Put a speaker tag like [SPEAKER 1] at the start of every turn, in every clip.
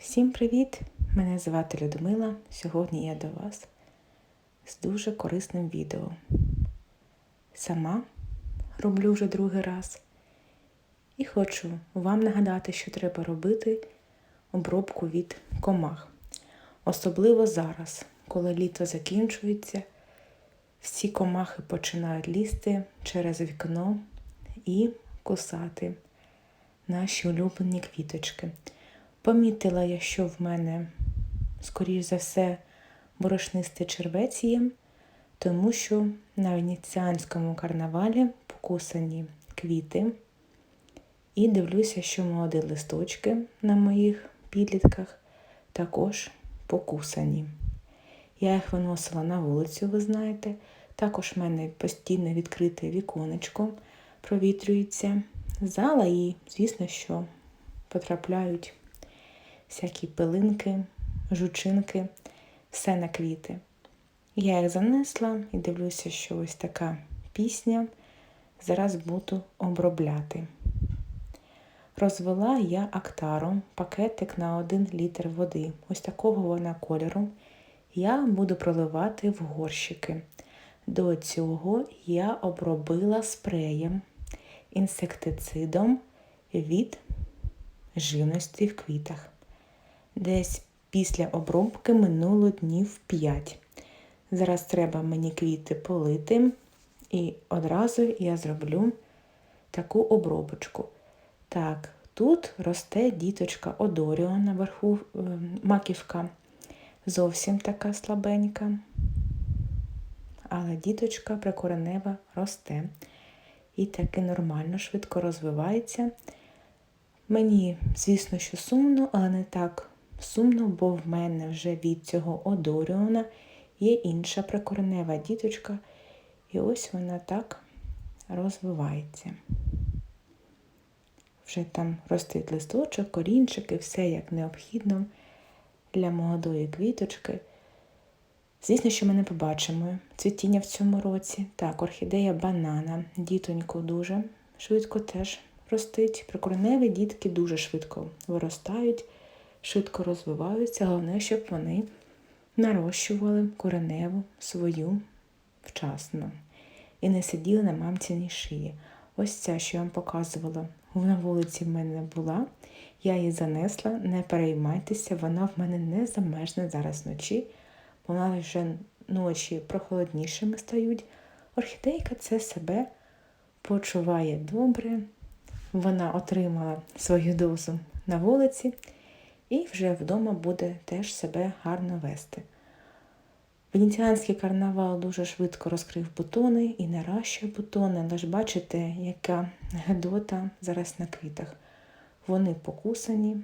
[SPEAKER 1] Всім привіт! Мене звати Людмила. Сьогодні я до вас з дуже корисним відео. Сама роблю вже другий раз і хочу вам нагадати, що треба робити обробку від комах. Особливо зараз, коли літо закінчується, всі комахи починають лізти через вікно і кусати наші улюблені квіточки. Помітила я, що в мене, скоріш за все, борошнистий червець є, тому що на венеціанському карнавалі покусані квіти. І дивлюся, що молоді листочки на моїх підлітках також покусані. Я їх виносила на вулицю, ви знаєте. Також в мене постійно відкрите віконечко провітрюється зала і, звісно, що потрапляють всякі пилинки, жучинки, все на квіти. Я їх занесла і дивлюся, що ось така пісня. Зараз буду обробляти. Розвела я актаром пакетик на 1 літр води. Ось такого вона кольору. Я буду проливати в горщики. До цього я обробила спреєм, інсектицидом від живності в квітах. Десь після обробки минуло днів 5. Зараз треба мені квіти полити, і одразу я зроблю таку обробочку. Так, тут росте діточка Одоріо наверху маківка зовсім така слабенька. Але діточка прикоренева росте. І таки нормально, швидко розвивається. Мені, звісно, що сумно, але не так сумно, бо в мене вже від цього одоріона є інша прикоренева діточка, і ось вона так розвивається. Вже там ростить листочок, корінчики, все як необхідно для молодої квіточки. Звісно, що ми не побачимо цвітіння в цьому році. Так, орхідея банана, дітоньку дуже швидко теж ростить. Прикореневі дітки дуже швидко виростають, швидко розвиваються. Головне, щоб вони нарощували кореневу свою вчасно і не сиділи на мамцяній шиї. Ось ця, що я вам показувала, на вулиці в мене була. Я її занесла, не переймайтеся, вона в мене не замерзне зараз вночі, вона вже ночі прохолоднішими стають. Орхідейка це себе почуває добре. Вона отримала свою дозу на вулиці і вже вдома буде теж себе гарно вести. Венеціанський карнавал дуже швидко розкрив бутони і наращує бутони, але ж бачите, яка гедота зараз на квітах. Вони покусані.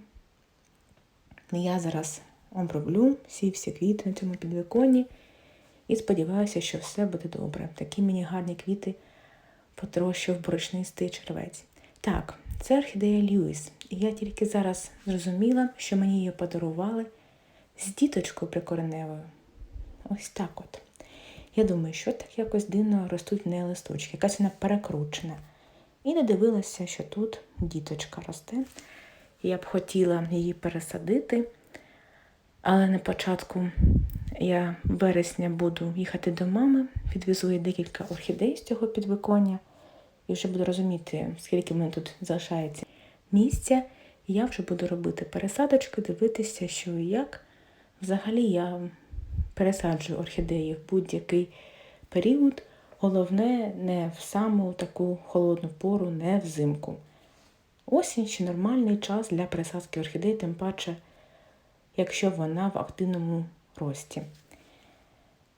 [SPEAKER 1] Я зараз оброблю всі всі квіти на цьому підвіконні і сподіваюся, що все буде добре. Такі мені гарні квіти потрощив борошнистий червець. Так, це орхідея Льюіс. І я тільки зараз зрозуміла, що мені її подарували з діточкою прикореневою. Ось так от. Я думаю, що так якось дивно ростуть в неї листочки, якась вона перекручена. І не дивилася, що тут діточка росте. Я б хотіла її пересадити, але на початку я вересня буду їхати до мами, відвезу їй декілька орхідей з цього підвиконня і вже буду розуміти, скільки в мене тут залишається місця. І я вже буду робити пересадочки, дивитися, що і як. Взагалі я пересаджую орхідеї в будь-який період. Головне, не в саму таку холодну пору, не взимку. Осінь ще нормальний час для пересадки орхідей, тим паче, якщо вона в активному рості.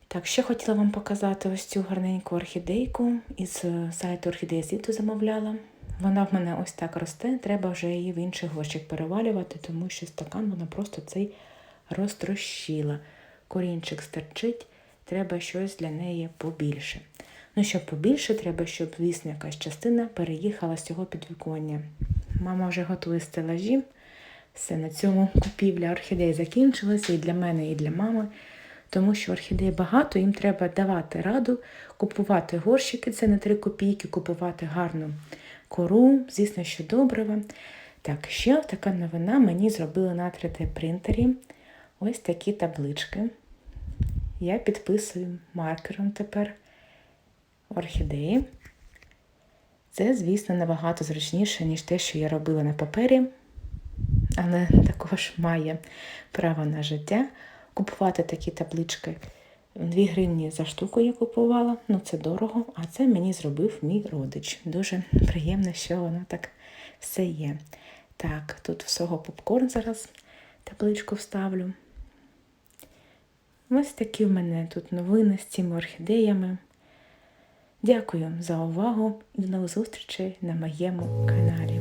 [SPEAKER 1] Так, ще хотіла вам показати ось цю гарненьку орхідейку із сайту Орхідея світу замовляла. Вона в мене ось так росте, треба вже її в інший горщик перевалювати, тому що стакан вона просто цей розтрощила. Корінчик стерчить, треба щось для неї побільше. Ну, щоб побільше, треба, щоб, звісно, якась частина переїхала з цього підвіконня. Мама вже готує стелажі. Все, на цьому купівля орхідей закінчилася і для мене, і для мами. Тому що орхідей багато, їм треба давати раду, купувати горщики, це на 3 копійки, купувати гарну кору, звісно, що добрива. Так, ще така новина мені зробили на 3D принтері ось такі таблички. Я підписую маркером тепер орхідеї. Це, звісно, набагато зручніше, ніж те, що я робила на папері, але також має право на життя. Купувати такі таблички 2 гривні за штуку я купувала, ну це дорого, а це мені зробив мій родич. Дуже приємно, що воно так все є. Так, тут всього попкорн зараз табличку вставлю. Ось такі в мене тут новини з цими орхідеями. Дякую за увагу і до нових зустрічей на моєму каналі.